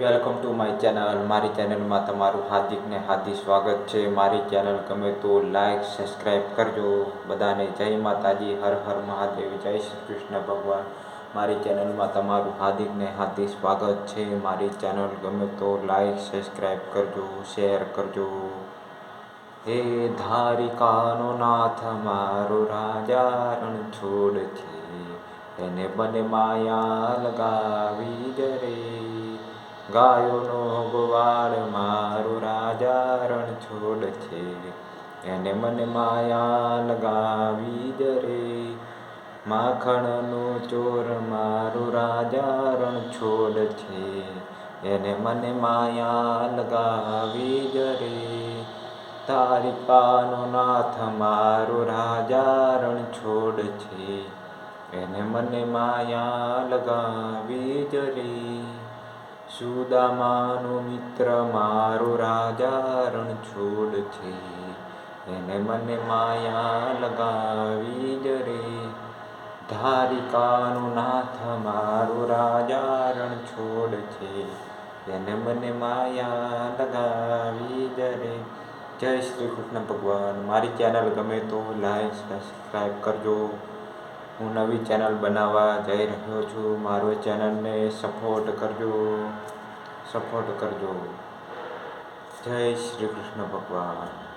Welcome to my channel. મારી ચેનલમાં તમારું હાર્દિકને હાર્દિક સ્વાગત છે. મારી ચેનલ ગમે તો લાઈક સબસ્ક્રાઈબ કરજો. બધાને જય માતાજી. હર હર મહાદેવ. જય શ્રી કૃષ્ણ ભગવાન. મારી ચેનલમાં તમારું હાર્દિકને હાર્દિક સ્વાગત છે. મારી ચેનલ ગમે તો લાઈક સબસ્ક્રાઈબ કરજો. શેર કરજો. હે ધારિકાનો નાથ, મારો રાજા છોડ છે. એને બને માયા લગાવી જરે ગાયોનો ગોવાળ મારું રાજા રણ છોડ છે. એને મને માયા લગાવી જરે માખણનો ચોર મારું રાજા રણ છોડ છે. એને મને માયા લગાવી જરે પાનો નાથ મારું રાજા રણ છોડ છે. એને મને માયા લગાવી જરે સુદામાનો મિત્ર મારો રાજા રણ છોડ છે. એને મને માયા લગાવી જરે ધારિકાનો નાથ મારો રાજા રણ છોડ છે. એને મને માયા લગાવી જરે જય શ્રી કૃષ્ણ ભગવાન. મારી ચેનલ ગમે તો લાઈક સબસ્ક્રાઈબ કરજો. હું નવી ચેનલ બનાવવા જઈ રહ્યો છું. મારું ચેનલને સપોર્ટ કરજો. સપોર્ટ કરજો. જય શ્રી કૃષ્ણ ભગવાન.